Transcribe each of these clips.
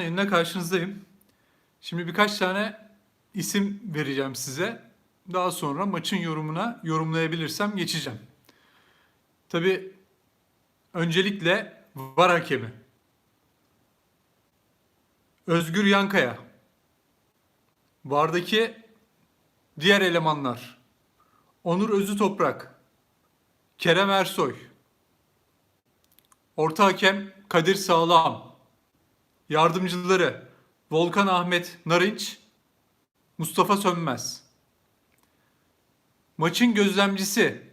yayınla karşınızdayım. Şimdi birkaç tane isim vereceğim size. Daha sonra maçın yorumuna yorumlayabilirsem geçeceğim. Tabi öncelikle var hakemi. Özgür Yankaya. Vardaki diğer elemanlar. Onur Özü Toprak. Kerem Ersoy. Orta hakem Kadir Sağlam. Yardımcıları Volkan Ahmet Narınç, Mustafa Sönmez. Maçın gözlemcisi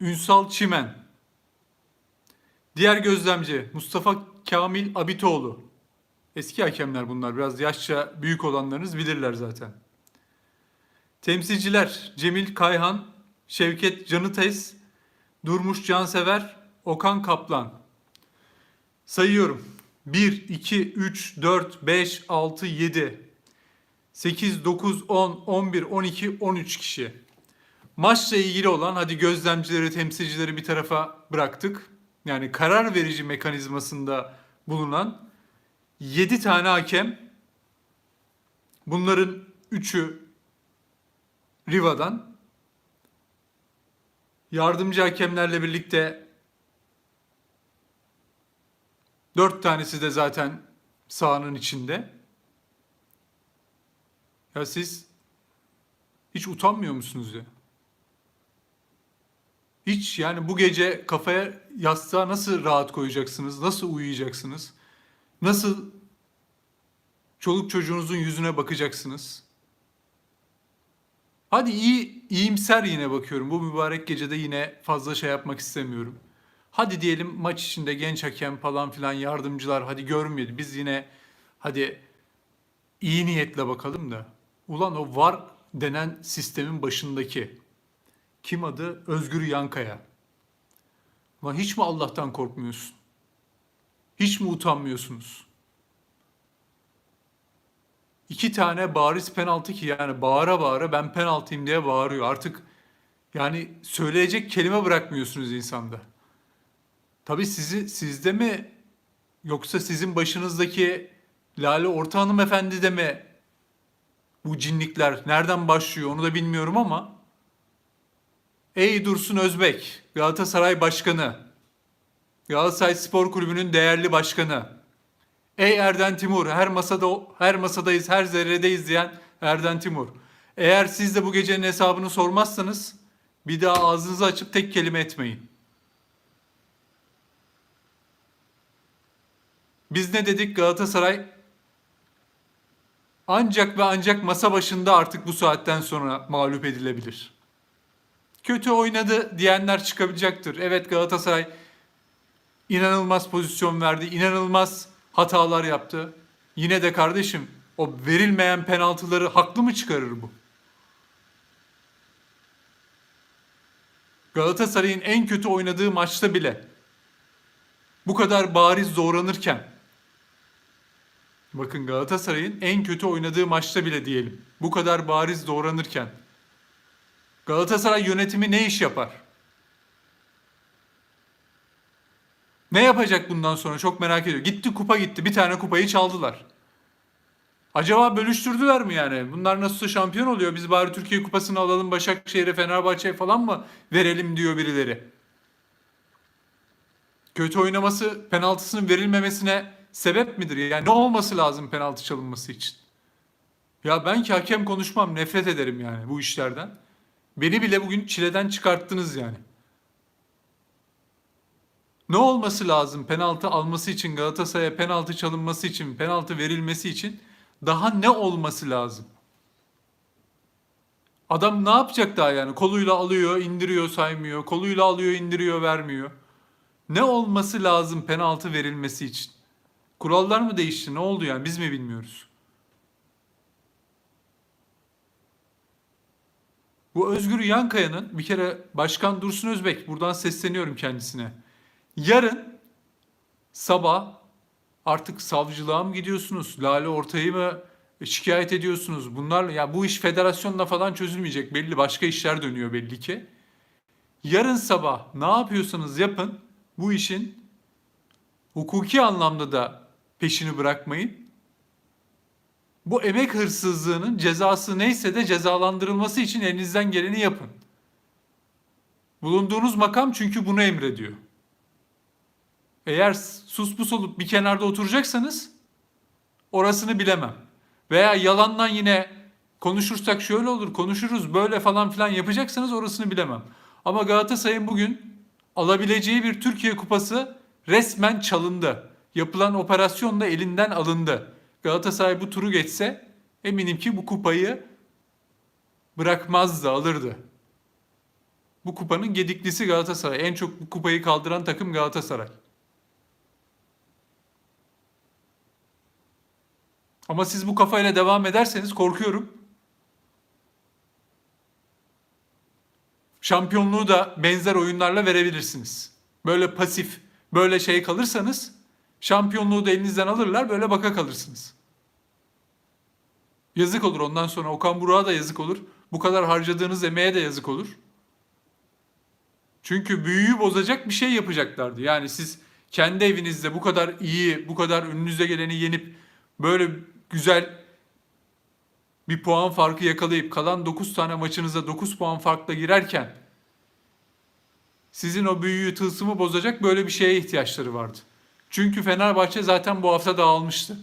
Ünsal Çimen. Diğer gözlemci Mustafa Kamil Abitoğlu. Eski hakemler bunlar. Biraz yaşça büyük olanlarınız bilirler zaten. Temsilciler Cemil Kayhan, Şevket Canıtez, Durmuş Cansever, Okan Kaplan. Sayıyorum. 1, 2, 3, 4, 5, 6, 7, 8, 9, 10, 11, 12, 13 kişi. Maçla ilgili olan hadi gözlemcileri, temsilcileri bir tarafa bıraktık. Yani karar verici mekanizmasında bulunan 7 tane hakem. Bunların 3'ü Riva'dan. Yardımcı hakemlerle birlikte Dört tanesi de zaten sahanın içinde. Ya siz hiç utanmıyor musunuz ya? Hiç yani bu gece kafaya yastığa nasıl rahat koyacaksınız? Nasıl uyuyacaksınız? Nasıl çoluk çocuğunuzun yüzüne bakacaksınız? Hadi iyi iyimser yine bakıyorum. Bu mübarek gecede yine fazla şey yapmak istemiyorum. Hadi diyelim maç içinde genç hakem falan filan yardımcılar hadi görmüyordu. Biz yine hadi iyi niyetle bakalım da. Ulan o var denen sistemin başındaki kim adı? Özgür Yankaya. Ulan hiç mi Allah'tan korkmuyorsun? Hiç mi utanmıyorsunuz? İki tane bariz penaltı ki yani bağıra bağıra ben penaltıyım diye bağırıyor. Artık yani söyleyecek kelime bırakmıyorsunuz insanda. Tabii sizi sizde mi yoksa sizin başınızdaki Lale Orta Hanımefendi de mi bu cinlikler nereden başlıyor onu da bilmiyorum ama Ey Dursun Özbek, Galatasaray Başkanı, Galatasaray Spor Kulübü'nün değerli başkanı, Ey Erden Timur, her masada her masadayız, her zerredeyiz diyen Erden Timur. Eğer siz de bu gecenin hesabını sormazsanız bir daha ağzınızı açıp tek kelime etmeyin. Biz ne dedik Galatasaray? Ancak ve ancak masa başında artık bu saatten sonra mağlup edilebilir. Kötü oynadı diyenler çıkabilecektir. Evet Galatasaray inanılmaz pozisyon verdi, inanılmaz hatalar yaptı. Yine de kardeşim o verilmeyen penaltıları haklı mı çıkarır bu? Galatasaray'ın en kötü oynadığı maçta bile bu kadar bariz zorlanırken Bakın Galatasaray'ın en kötü oynadığı maçta bile diyelim. Bu kadar bariz doğranırken. Galatasaray yönetimi ne iş yapar? Ne yapacak bundan sonra çok merak ediyorum. Gitti kupa gitti. Bir tane kupayı çaldılar. Acaba bölüştürdüler mi yani? Bunlar nasıl şampiyon oluyor? Biz bari Türkiye kupasını alalım Başakşehir'e, Fenerbahçe'ye falan mı verelim diyor birileri. Kötü oynaması penaltısının verilmemesine sebep midir? Yani ne olması lazım penaltı çalınması için? Ya ben ki hakem konuşmam nefret ederim yani bu işlerden. Beni bile bugün çileden çıkarttınız yani. Ne olması lazım penaltı alması için Galatasaray'a penaltı çalınması için penaltı verilmesi için daha ne olması lazım? Adam ne yapacak daha yani? Koluyla alıyor, indiriyor, saymıyor. Koluyla alıyor, indiriyor, vermiyor. Ne olması lazım penaltı verilmesi için? Kurallar mı değişti? Ne oldu yani? Biz mi bilmiyoruz? Bu Özgür Yankaya'nın bir kere Başkan Dursun Özbek buradan sesleniyorum kendisine. Yarın sabah artık savcılığa mı gidiyorsunuz? Lale Ortay'ı mı şikayet ediyorsunuz? Bunlar ya bu iş federasyonla falan çözülmeyecek. Belli başka işler dönüyor belli ki. Yarın sabah ne yapıyorsanız yapın bu işin hukuki anlamda da peşini bırakmayın. Bu emek hırsızlığının cezası neyse de cezalandırılması için elinizden geleni yapın. Bulunduğunuz makam çünkü bunu emrediyor. Eğer sus pus olup bir kenarda oturacaksanız orasını bilemem. Veya yalandan yine konuşursak şöyle olur, konuşuruz böyle falan filan yapacaksanız orasını bilemem. Ama Galatasaray'ın bugün alabileceği bir Türkiye kupası resmen çalındı. Yapılan operasyon da elinden alındı. Galatasaray bu turu geçse eminim ki bu kupayı bırakmazdı, alırdı. Bu kupanın gediklisi Galatasaray. En çok bu kupayı kaldıran takım Galatasaray. Ama siz bu kafayla devam ederseniz korkuyorum. Şampiyonluğu da benzer oyunlarla verebilirsiniz. Böyle pasif, böyle şey kalırsanız şampiyonluğu da elinizden alırlar, böyle baka kalırsınız. Yazık olur ondan sonra Okan Buruk'a da yazık olur. Bu kadar harcadığınız emeğe de yazık olur. Çünkü büyüyü bozacak bir şey yapacaklardı. Yani siz kendi evinizde bu kadar iyi, bu kadar önünüze geleni yenip böyle güzel bir puan farkı yakalayıp kalan 9 tane maçınıza 9 puan farkla girerken sizin o büyüyü tılsımı bozacak böyle bir şeye ihtiyaçları vardı. Çünkü Fenerbahçe zaten bu hafta dağılmıştı.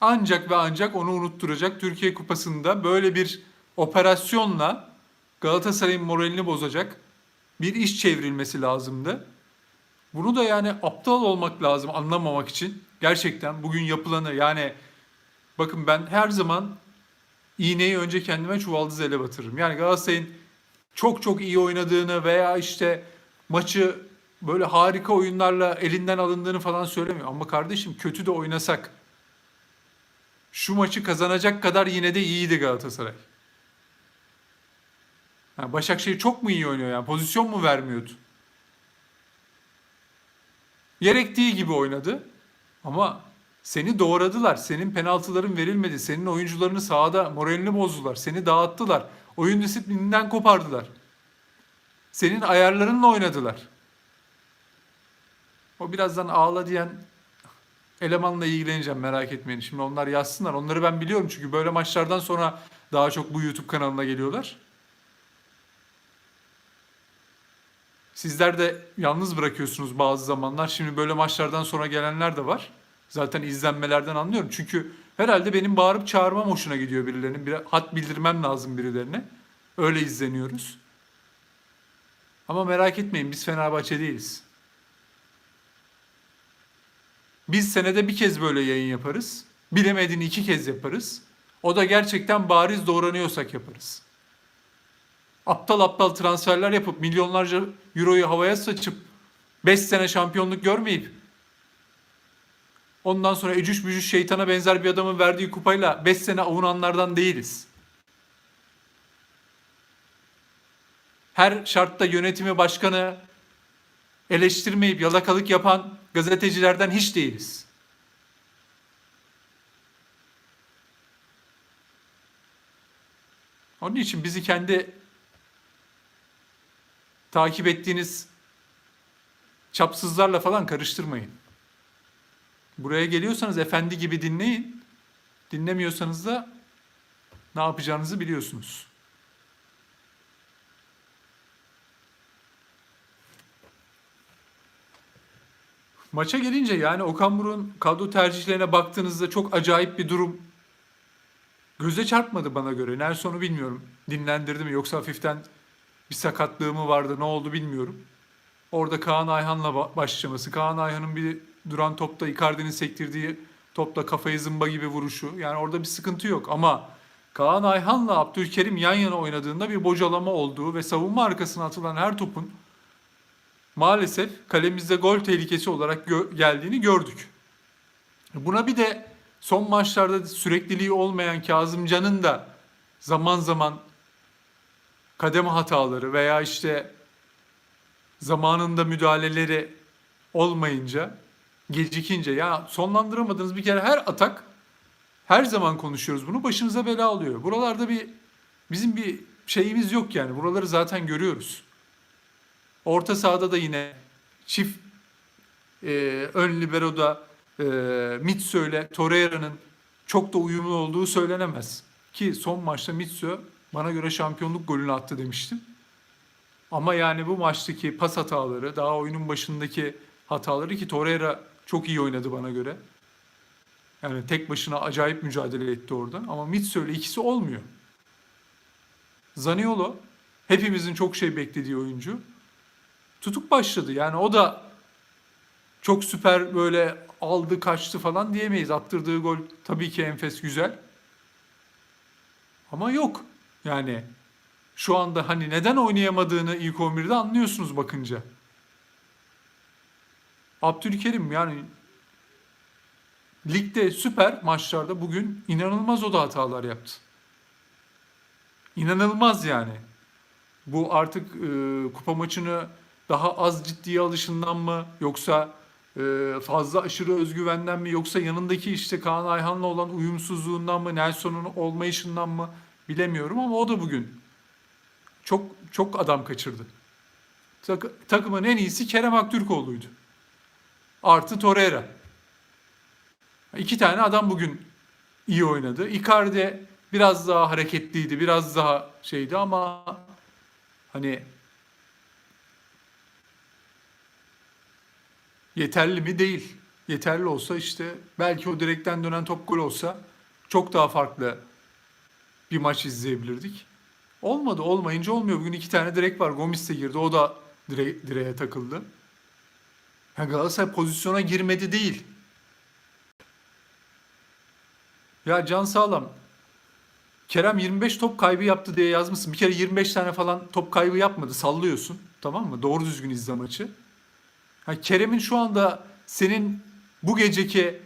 Ancak ve ancak onu unutturacak Türkiye Kupası'nda böyle bir operasyonla Galatasaray'ın moralini bozacak bir iş çevrilmesi lazımdı. Bunu da yani aptal olmak lazım anlamamak için. Gerçekten bugün yapılanı yani bakın ben her zaman iğneyi önce kendime çuvaldız ele batırırım. Yani Galatasaray'ın çok çok iyi oynadığını veya işte maçı böyle harika oyunlarla elinden alındığını falan söylemiyorum. Ama kardeşim kötü de oynasak şu maçı kazanacak kadar yine de iyiydi Galatasaray. Yani Başakşehir çok mu iyi oynuyor yani? Pozisyon mu vermiyordu? Gerektiği gibi oynadı. Ama seni doğradılar. Senin penaltıların verilmedi. Senin oyuncularını sahada moralini bozdular. Seni dağıttılar. Oyun disiplininden kopardılar. Senin ayarlarınla oynadılar. O birazdan ağla diyen elemanla ilgileneceğim merak etmeyin. Şimdi onlar yazsınlar. Onları ben biliyorum çünkü böyle maçlardan sonra daha çok bu YouTube kanalına geliyorlar. Sizler de yalnız bırakıyorsunuz bazı zamanlar. Şimdi böyle maçlardan sonra gelenler de var. Zaten izlenmelerden anlıyorum. Çünkü herhalde benim bağırıp çağırmam hoşuna gidiyor birilerinin. Bir hat bildirmem lazım birilerine. Öyle izleniyoruz. Ama merak etmeyin biz Fenerbahçe değiliz. Biz senede bir kez böyle yayın yaparız. Bilemediğini iki kez yaparız. O da gerçekten bariz doğranıyorsak yaparız. Aptal aptal transferler yapıp milyonlarca euroyu havaya saçıp 5 sene şampiyonluk görmeyip ondan sonra ecüş bücüş şeytana benzer bir adamın verdiği kupayla 5 sene avunanlardan değiliz. Her şartta yönetimi başkanı eleştirmeyip yalakalık yapan gazetecilerden hiç değiliz. Onun için bizi kendi takip ettiğiniz çapsızlarla falan karıştırmayın. Buraya geliyorsanız efendi gibi dinleyin. Dinlemiyorsanız da ne yapacağınızı biliyorsunuz. Maça gelince yani Okan Buruk'un kadro tercihlerine baktığınızda çok acayip bir durum göze çarpmadı bana göre. Nelson'u bilmiyorum. Dinlendirdi mi yoksa hafiften bir sakatlığı mı vardı ne oldu bilmiyorum. Orada Kaan Ayhan'la başlaması. Kaan Ayhan'ın bir duran topta Icardi'nin sektirdiği topla kafayı zımba gibi vuruşu. Yani orada bir sıkıntı yok ama Kaan Ayhan'la Abdülkerim yan yana oynadığında bir bocalama olduğu ve savunma arkasına atılan her topun maalesef kalemizde gol tehlikesi olarak gö- geldiğini gördük. Buna bir de son maçlarda sürekliliği olmayan Kazımcan'ın da zaman zaman kademe hataları veya işte zamanında müdahaleleri olmayınca, gecikince ya sonlandıramadığınız bir kere her atak her zaman konuşuyoruz bunu başınıza bela alıyor. Buralarda bir bizim bir şeyimiz yok yani. Buraları zaten görüyoruz. Orta sahada da yine çift e, ön libero'da e, Mitsu ile Torreira'nın çok da uyumlu olduğu söylenemez. Ki son maçta Mitsu bana göre şampiyonluk golünü attı demiştim. Ama yani bu maçtaki pas hataları, daha oyunun başındaki hataları ki Torreira çok iyi oynadı bana göre. Yani tek başına acayip mücadele etti orada. Ama Mitsu ikisi olmuyor. Zaniolo hepimizin çok şey beklediği oyuncu. Tutuk başladı. Yani o da çok süper böyle aldı kaçtı falan diyemeyiz. Attırdığı gol tabii ki enfes güzel. Ama yok. Yani şu anda hani neden oynayamadığını ilk 11'de anlıyorsunuz bakınca. Abdülkerim yani ligde süper maçlarda bugün inanılmaz o da hatalar yaptı. İnanılmaz yani. Bu artık e, kupa maçını daha az ciddiye alışından mı yoksa e, fazla aşırı özgüvenden mi yoksa yanındaki işte Kaan Ayhan'la olan uyumsuzluğundan mı Nelson'un olmayışından mı bilemiyorum ama o da bugün çok çok adam kaçırdı. Tak- takımın en iyisi Kerem Aktürkoğlu'ydu. Artı Torreira. İki tane adam bugün iyi oynadı. Icardi biraz daha hareketliydi, biraz daha şeydi ama hani yeterli mi? Değil. Yeterli olsa işte belki o direkten dönen top gol olsa çok daha farklı bir maç izleyebilirdik. Olmadı. Olmayınca olmuyor. Bugün iki tane direk var. Gomis de girdi. O da dire direğe takıldı. Galatasaray pozisyona girmedi değil. Ya Can Sağlam. Kerem 25 top kaybı yaptı diye yazmışsın. Bir kere 25 tane falan top kaybı yapmadı. Sallıyorsun. Tamam mı? Doğru düzgün izle maçı. Ha, Kerem'in şu anda senin bu geceki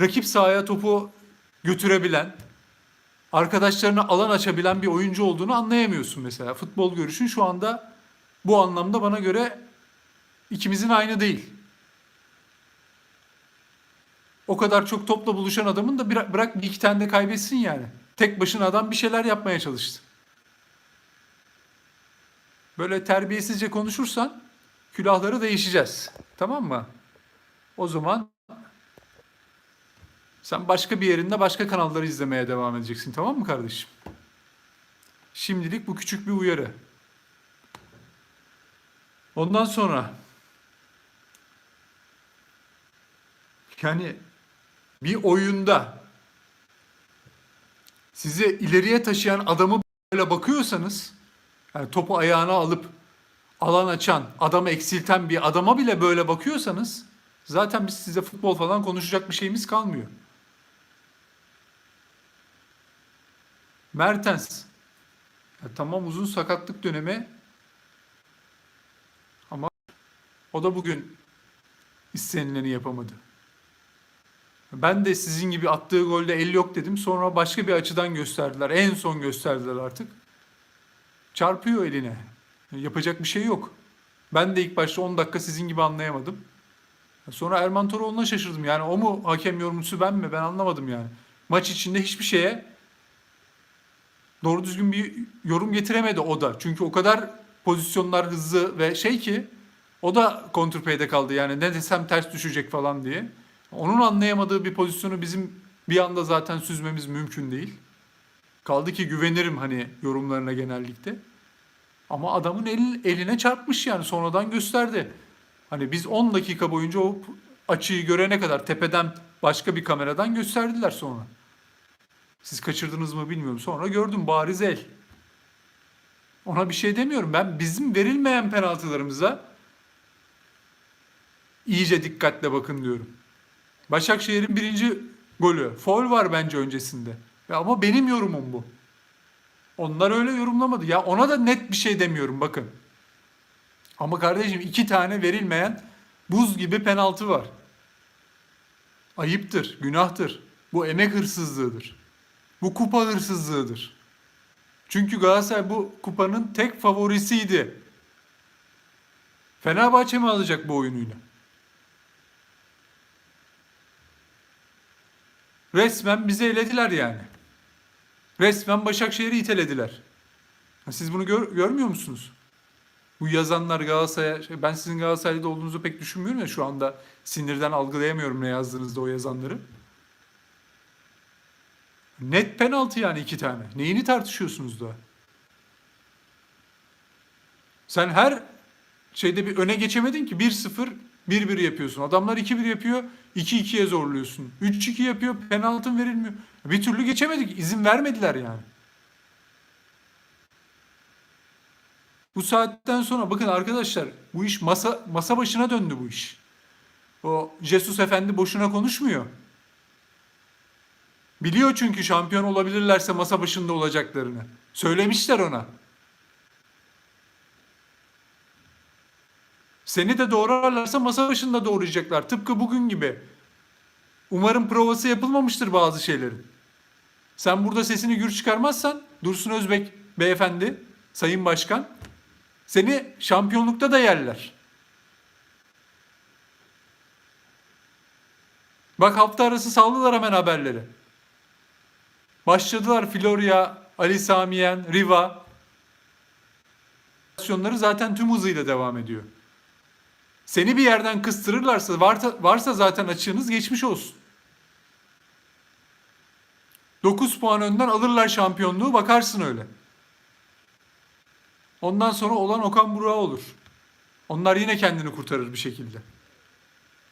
rakip sahaya topu götürebilen, arkadaşlarına alan açabilen bir oyuncu olduğunu anlayamıyorsun mesela. Futbol görüşün şu anda bu anlamda bana göre ikimizin aynı değil. O kadar çok topla buluşan adamın da bir, bırak bir iki tane de kaybetsin yani. Tek başına adam bir şeyler yapmaya çalıştı. Böyle terbiyesizce konuşursan külahları değişeceğiz. Tamam mı? O zaman sen başka bir yerinde başka kanalları izlemeye devam edeceksin. Tamam mı kardeşim? Şimdilik bu küçük bir uyarı. Ondan sonra yani bir oyunda sizi ileriye taşıyan adamı böyle bakıyorsanız yani topu ayağına alıp alan açan, adamı eksilten bir adama bile böyle bakıyorsanız zaten biz size futbol falan konuşacak bir şeyimiz kalmıyor. Mertens. Ya tamam uzun sakatlık dönemi ama o da bugün istenileni yapamadı. Ben de sizin gibi attığı golde el yok dedim. Sonra başka bir açıdan gösterdiler. En son gösterdiler artık. Çarpıyor eline. Yapacak bir şey yok. Ben de ilk başta 10 dakika sizin gibi anlayamadım. Sonra Erman Toroğlu'na şaşırdım. Yani o mu hakem yorumcusu ben mi? Ben anlamadım yani. Maç içinde hiçbir şeye doğru düzgün bir yorum getiremedi o da. Çünkü o kadar pozisyonlar hızlı ve şey ki o da kontrpeyde kaldı. Yani ne desem ters düşecek falan diye. Onun anlayamadığı bir pozisyonu bizim bir anda zaten süzmemiz mümkün değil. Kaldı ki güvenirim hani yorumlarına genellikle. Ama adamın el, eline çarpmış yani sonradan gösterdi. Hani biz 10 dakika boyunca o açıyı görene kadar tepeden başka bir kameradan gösterdiler sonra. Siz kaçırdınız mı bilmiyorum. Sonra gördüm bariz el. Ona bir şey demiyorum. Ben bizim verilmeyen penaltılarımıza iyice dikkatle bakın diyorum. Başakşehir'in birinci golü. Foul var bence öncesinde. Ya ama benim yorumum bu. Onlar öyle yorumlamadı. Ya ona da net bir şey demiyorum bakın. Ama kardeşim iki tane verilmeyen buz gibi penaltı var. Ayıptır, günahtır. Bu emek hırsızlığıdır. Bu kupa hırsızlığıdır. Çünkü Galatasaray bu kupanın tek favorisiydi. Fenerbahçe mi alacak bu oyunuyla? Resmen bizi elediler yani. Resmen Başakşehir'i itelediler. Siz bunu gör- görmüyor musunuz? Bu yazanlar Galatasaray'a, şey, ben sizin Galatasaray'da olduğunuzu pek düşünmüyorum ya şu anda sinirden algılayamıyorum ne yazdığınızda o yazanları. Net penaltı yani iki tane. Neyini tartışıyorsunuz daha? Sen her şeyde bir öne geçemedin ki 1-0 1-1 yapıyorsun. Adamlar 2-1 yapıyor 2-2'ye zorluyorsun. 3-2 yapıyor penaltın verilmiyor. Bir türlü geçemedik. izin vermediler yani. Bu saatten sonra bakın arkadaşlar bu iş masa masa başına döndü bu iş. O Jesus Efendi boşuna konuşmuyor. Biliyor çünkü şampiyon olabilirlerse masa başında olacaklarını. Söylemişler ona. Seni de doğrarlarsa masa başında doğrayacaklar. Tıpkı bugün gibi. Umarım provası yapılmamıştır bazı şeylerin. Sen burada sesini gür çıkarmazsan Dursun Özbek beyefendi, sayın başkan seni şampiyonlukta da yerler. Bak hafta arası saldılar hemen haberleri. Başladılar Florya, Ali Samiyen, Riva. Operasyonları zaten tüm hızıyla devam ediyor. Seni bir yerden kıstırırlarsa varsa, varsa zaten açığınız geçmiş olsun. 9 puan önden alırlar şampiyonluğu bakarsın öyle. Ondan sonra olan Okan Burak'a olur. Onlar yine kendini kurtarır bir şekilde.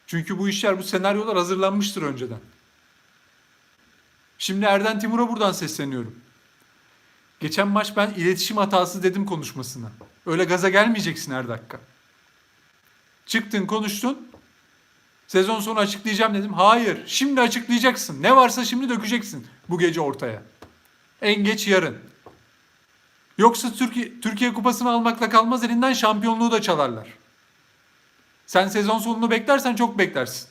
Çünkü bu işler, bu senaryolar hazırlanmıştır önceden. Şimdi Erden Timur'a buradan sesleniyorum. Geçen maç ben iletişim hatası dedim konuşmasına. Öyle gaza gelmeyeceksin her dakika. Çıktın konuştun. Sezon sonu açıklayacağım dedim. Hayır şimdi açıklayacaksın. Ne varsa şimdi dökeceksin bu gece ortaya. En geç yarın. Yoksa Türkiye, Türkiye kupasını almakla kalmaz elinden şampiyonluğu da çalarlar. Sen sezon sonunu beklersen çok beklersin.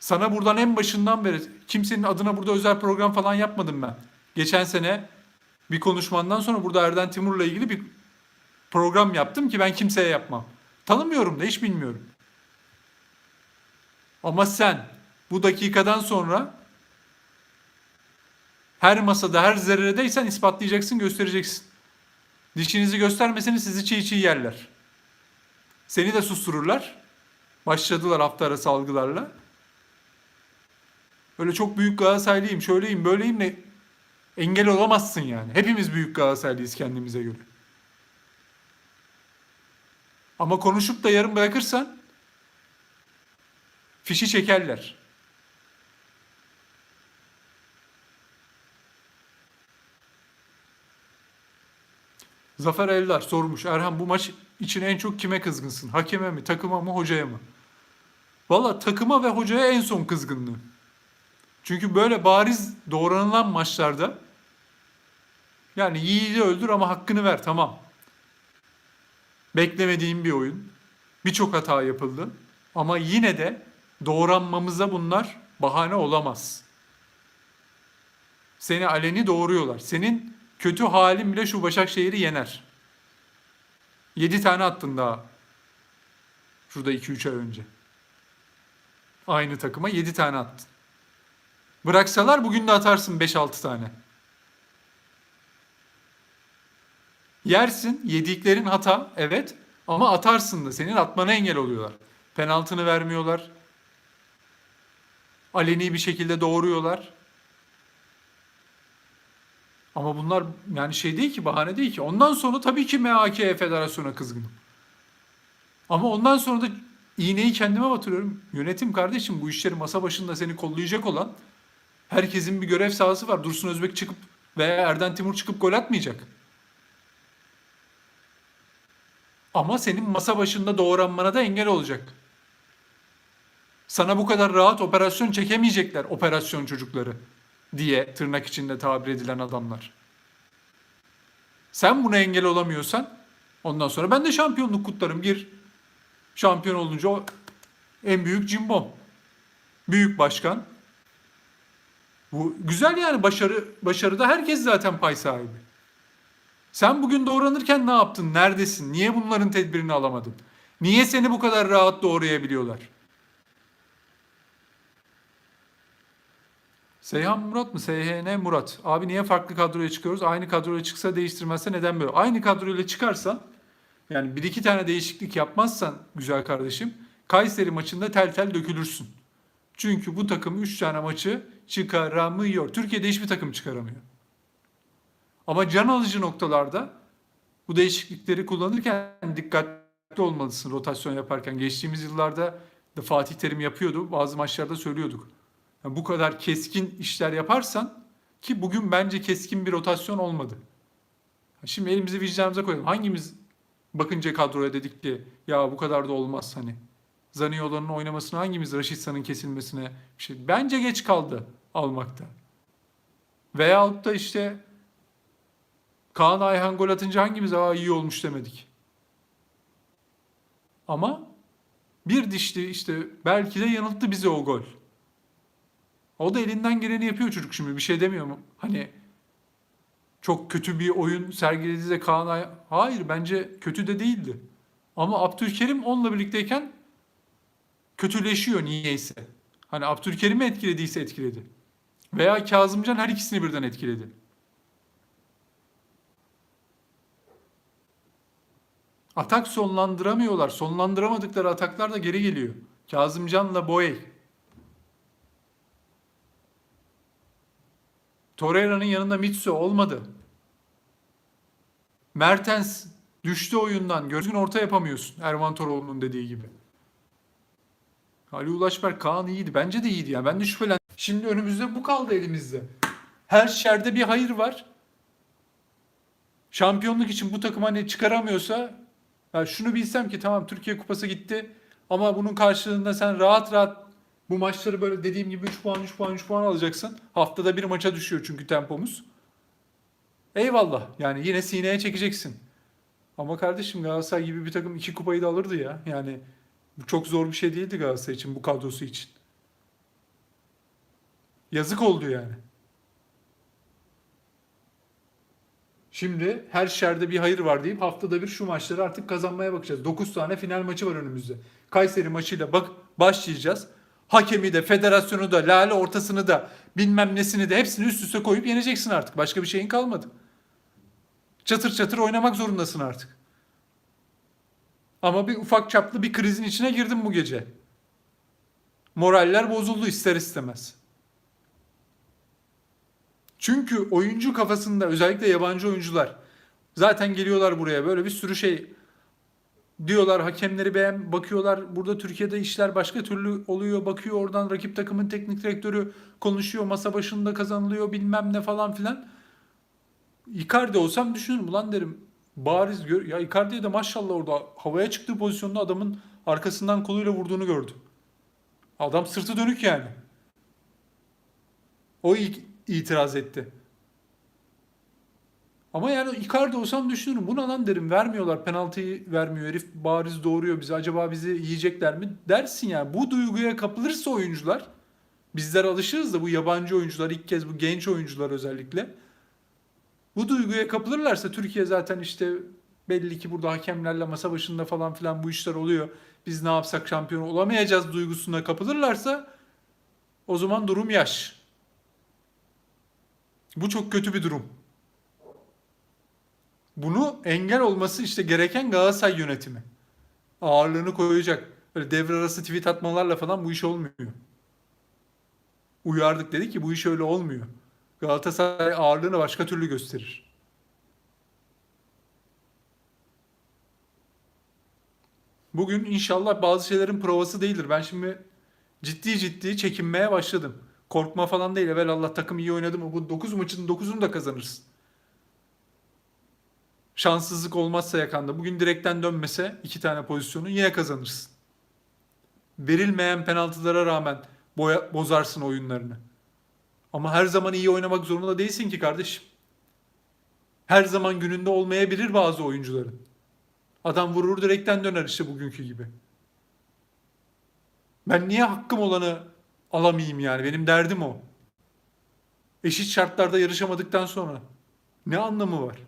Sana buradan en başından beri kimsenin adına burada özel program falan yapmadım ben. Geçen sene bir konuşmandan sonra burada Erden Timur'la ilgili bir program yaptım ki ben kimseye yapmam. Tanımıyorum da hiç bilmiyorum. Ama sen bu dakikadan sonra her masada her zerredeysen ispatlayacaksın göstereceksin. Dişinizi göstermeseniz sizi çiğ çiğ yerler. Seni de sustururlar. Başladılar hafta arası algılarla. Öyle çok büyük Galatasaraylıyım, şöyleyim, böyleyim de engel olamazsın yani. Hepimiz büyük Galatasaraylıyız kendimize göre. Ama konuşup da yarım bırakırsan fişi çekerler. Zafer Eldar sormuş. Erhan bu maç için en çok kime kızgınsın? Hakeme mi, takıma mı, hocaya mı? Valla takıma ve hocaya en son kızgınlığım. Çünkü böyle bariz doğranılan maçlarda yani yiğidi öldür ama hakkını ver tamam. Beklemediğim bir oyun. Birçok hata yapıldı. Ama yine de doğranmamıza bunlar bahane olamaz. Seni aleni doğuruyorlar. Senin kötü halin bile şu Başakşehir'i yener. 7 tane attın daha. Şurada 2-3 ay önce. Aynı takıma 7 tane attın. Bıraksalar bugün de atarsın 5-6 tane. Yersin, yediklerin hata, evet. Ama atarsın da senin atmana engel oluyorlar. Penaltını vermiyorlar. Aleni bir şekilde doğuruyorlar. Ama bunlar yani şey değil ki, bahane değil ki. Ondan sonra tabii ki MHK Federasyon'a kızgınım. Ama ondan sonra da iğneyi kendime batırıyorum. Yönetim kardeşim bu işleri masa başında seni kollayacak olan herkesin bir görev sahası var. Dursun Özbek çıkıp veya Erden Timur çıkıp gol atmayacak. Ama senin masa başında doğranmana da engel olacak. Sana bu kadar rahat operasyon çekemeyecekler operasyon çocukları diye tırnak içinde tabir edilen adamlar. Sen buna engel olamıyorsan ondan sonra ben de şampiyonluk kutlarım. Gir şampiyon olunca o en büyük cimbom. Büyük başkan. Bu güzel yani başarı başarıda herkes zaten pay sahibi. Sen bugün doğranırken ne yaptın? Neredesin? Niye bunların tedbirini alamadın? Niye seni bu kadar rahat doğrayabiliyorlar? Seyhan Murat mı? SHN Murat. Abi niye farklı kadroya çıkıyoruz? Aynı kadroya çıksa değiştirmezse neden böyle? Aynı kadroyla çıkarsan yani bir iki tane değişiklik yapmazsan güzel kardeşim Kayseri maçında tel tel dökülürsün. Çünkü bu takım 3 tane maçı çıkaramıyor. Türkiye'de hiçbir takım çıkaramıyor. Ama can alıcı noktalarda bu değişiklikleri kullanırken dikkatli olmalısın rotasyon yaparken. Geçtiğimiz yıllarda da Fatih Terim yapıyordu. Bazı maçlarda söylüyorduk. Yani bu kadar keskin işler yaparsan ki bugün bence keskin bir rotasyon olmadı. Şimdi elimizi vicdanımıza koyalım. Hangimiz bakınca kadroya dedik ki ya bu kadar da olmaz hani. Zaniolo'nun oynamasına hangimiz Raşitsa'nın kesilmesine bir şey. Bence geç kaldı almakta. Veyahut da işte Kaan Ayhan gol atınca hangimiz aa iyi olmuş demedik. Ama bir dişli işte belki de yanılttı bizi o gol. O da elinden geleni yapıyor çocuk şimdi bir şey demiyor mu? Hani çok kötü bir oyun sergiledi de Kaan Ay- Hayır bence kötü de değildi. Ama Abdülkerim onunla birlikteyken kötüleşiyor niyeyse. Hani Abdülkerim'i etkilediyse etkiledi. Veya Kazımcan her ikisini birden etkiledi. Atak sonlandıramıyorlar. Sonlandıramadıkları ataklar da geri geliyor. Kazımcan'la Boey. Torreira'nın yanında Mitsu olmadı. Mertens düştü oyundan. Gözün orta yapamıyorsun. Erman Toroğlu'nun dediği gibi. Ali Ulaşberk Kaan iyiydi. Bence de iyiydi ya. Ben de şüphelen. Şimdi önümüzde bu kaldı elimizde. Her şerde bir hayır var. Şampiyonluk için bu takım hani çıkaramıyorsa ya şunu bilsem ki tamam Türkiye Kupası gitti ama bunun karşılığında sen rahat rahat bu maçları böyle dediğim gibi 3 puan 3 puan 3 puan alacaksın. Haftada bir maça düşüyor çünkü tempomuz. Eyvallah yani yine sineye çekeceksin. Ama kardeşim Galatasaray gibi bir takım iki kupayı da alırdı ya. Yani bu çok zor bir şey değildi Galatasaray için bu kadrosu için. Yazık oldu yani. Şimdi her şerde bir hayır var deyip haftada bir şu maçları artık kazanmaya bakacağız. 9 tane final maçı var önümüzde. Kayseri maçıyla bak başlayacağız. Hakemi de, federasyonu da, lale ortasını da, bilmem nesini de hepsini üst üste koyup yeneceksin artık. Başka bir şeyin kalmadı. Çatır çatır oynamak zorundasın artık. Ama bir ufak çaplı bir krizin içine girdim bu gece. Moraller bozuldu ister istemez. Çünkü oyuncu kafasında özellikle yabancı oyuncular zaten geliyorlar buraya böyle bir sürü şey diyorlar hakemleri beğen bakıyorlar burada Türkiye'de işler başka türlü oluyor bakıyor oradan rakip takımın teknik direktörü konuşuyor masa başında kazanılıyor bilmem ne falan filan. Icardi olsam düşünürüm ulan derim bariz gör ya Icardi'ye de maşallah orada havaya çıktığı pozisyonda adamın arkasından koluyla vurduğunu gördüm. Adam sırtı dönük yani. O ilk itiraz etti. Ama yani Icardi olsam düşünürüm. Buna lan derim vermiyorlar penaltıyı vermiyor herif bariz doğuruyor bizi acaba bizi yiyecekler mi dersin yani. Bu duyguya kapılırsa oyuncular bizler alışırız da bu yabancı oyuncular ilk kez bu genç oyuncular özellikle bu duyguya kapılırlarsa Türkiye zaten işte belli ki burada hakemlerle masa başında falan filan bu işler oluyor. Biz ne yapsak şampiyon olamayacağız duygusuna kapılırlarsa o zaman durum yaş. Bu çok kötü bir durum. Bunu engel olması işte gereken Galatasaray yönetimi. Ağırlığını koyacak. Böyle devre arası tweet atmalarla falan bu iş olmuyor. Uyardık dedi ki bu iş öyle olmuyor. Galatasaray ağırlığını başka türlü gösterir. Bugün inşallah bazı şeylerin provası değildir. Ben şimdi ciddi ciddi çekinmeye başladım. Korkma falan değil. Evvel Allah takım iyi oynadı mı? Bu 9 maçın 9'unu da kazanırsın. Şanssızlık olmazsa yakanda. Bugün direkten dönmese iki tane pozisyonu yine kazanırsın. Verilmeyen penaltılara rağmen boya, bozarsın oyunlarını. Ama her zaman iyi oynamak zorunda değilsin ki kardeşim. Her zaman gününde olmayabilir bazı oyuncuların. Adam vurur direkten döner işte bugünkü gibi. Ben niye hakkım olanı alamayayım yani. Benim derdim o. Eşit şartlarda yarışamadıktan sonra ne anlamı var?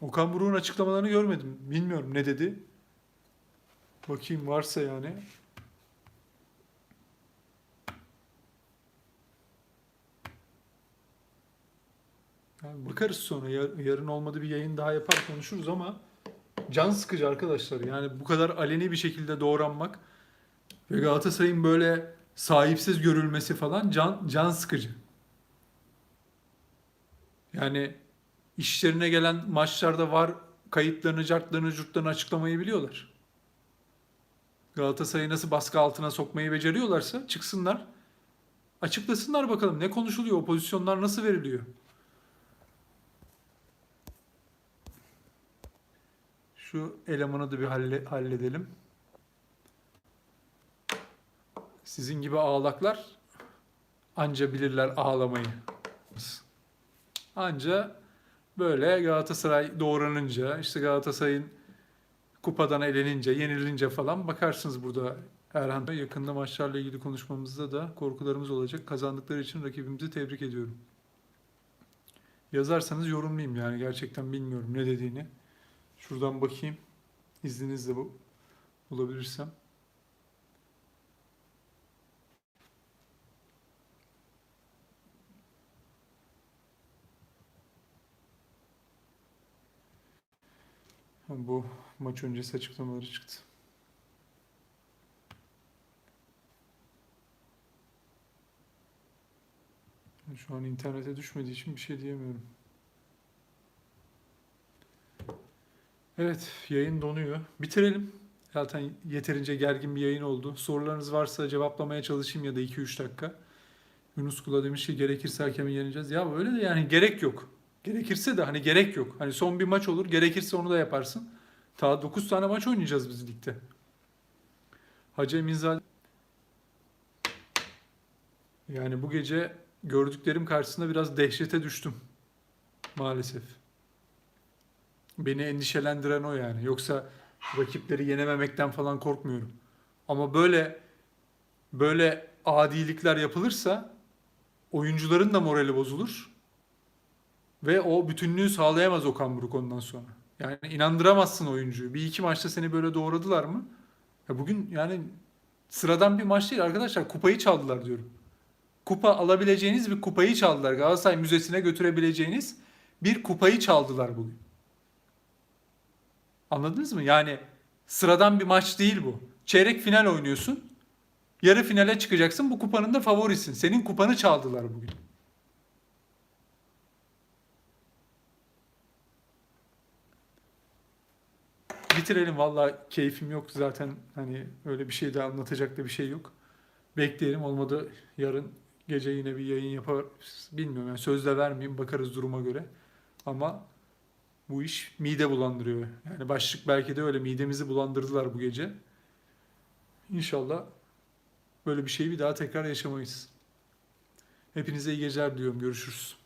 Okan Buruk'un açıklamalarını görmedim. Bilmiyorum ne dedi. Bakayım varsa yani. Yani bakarız sonra. Yar, yarın olmadı bir yayın daha yapar konuşuruz ama can sıkıcı arkadaşlar. Yani bu kadar aleni bir şekilde doğranmak ve Galatasaray'ın böyle sahipsiz görülmesi falan can can sıkıcı. Yani işlerine gelen maçlarda var kayıtlarını, cartlarını, curtlarını açıklamayı biliyorlar. Galatasaray'ı nasıl baskı altına sokmayı beceriyorlarsa çıksınlar. Açıklasınlar bakalım ne konuşuluyor, o pozisyonlar nasıl veriliyor. Şu elemanı da bir halle- halledelim. Sizin gibi ağlaklar anca bilirler ağlamayı. Anca böyle Galatasaray doğranınca, işte Galatasaray'ın kupadan elenince, yenilince falan bakarsınız burada Erhan Bey. Yakında maçlarla ilgili konuşmamızda da korkularımız olacak. Kazandıkları için rakibimizi tebrik ediyorum. Yazarsanız yorumlayayım yani gerçekten bilmiyorum ne dediğini. Şuradan bakayım. İzninizle bu bulabilirsem. Bu maç öncesi açıklamaları çıktı. Şu an internete düşmediği için bir şey diyemiyorum. Evet, yayın donuyor. Bitirelim. Zaten yeterince gergin bir yayın oldu. Sorularınız varsa cevaplamaya çalışayım ya da 2-3 dakika. Yunus Kula demiş ki gerekirse hakemi yeneceğiz. Ya öyle de yani gerek yok. Gerekirse de hani gerek yok. Hani son bir maç olur. Gerekirse onu da yaparsın. Ta 9 tane maç oynayacağız biz ligde. Hacı Eminzade yani bu gece gördüklerim karşısında biraz dehşete düştüm. Maalesef. Beni endişelendiren o yani. Yoksa rakipleri yenememekten falan korkmuyorum. Ama böyle böyle adilikler yapılırsa oyuncuların da morali bozulur. Ve o bütünlüğü sağlayamaz Okan Buruk ondan sonra. Yani inandıramazsın oyuncuyu. Bir iki maçta seni böyle doğradılar mı? Ya bugün yani sıradan bir maç değil arkadaşlar. Kupayı çaldılar diyorum. Kupa alabileceğiniz bir kupayı çaldılar. Galatasaray Müzesi'ne götürebileceğiniz bir kupayı çaldılar bugün. Anladınız mı? Yani sıradan bir maç değil bu. Çeyrek final oynuyorsun. Yarı finale çıkacaksın. Bu kupanın da favorisin. Senin kupanı çaldılar bugün. Bitirelim. Vallahi keyfim yok zaten. Hani öyle bir şey de anlatacak da bir şey yok. Bekleyelim. Olmadı yarın gece yine bir yayın yapar. Bilmiyorum yani söz vermeyeyim. Bakarız duruma göre. Ama bu iş mide bulandırıyor. Yani başlık belki de öyle midemizi bulandırdılar bu gece. İnşallah böyle bir şeyi bir daha tekrar yaşamayız. Hepinize iyi geceler diliyorum. Görüşürüz.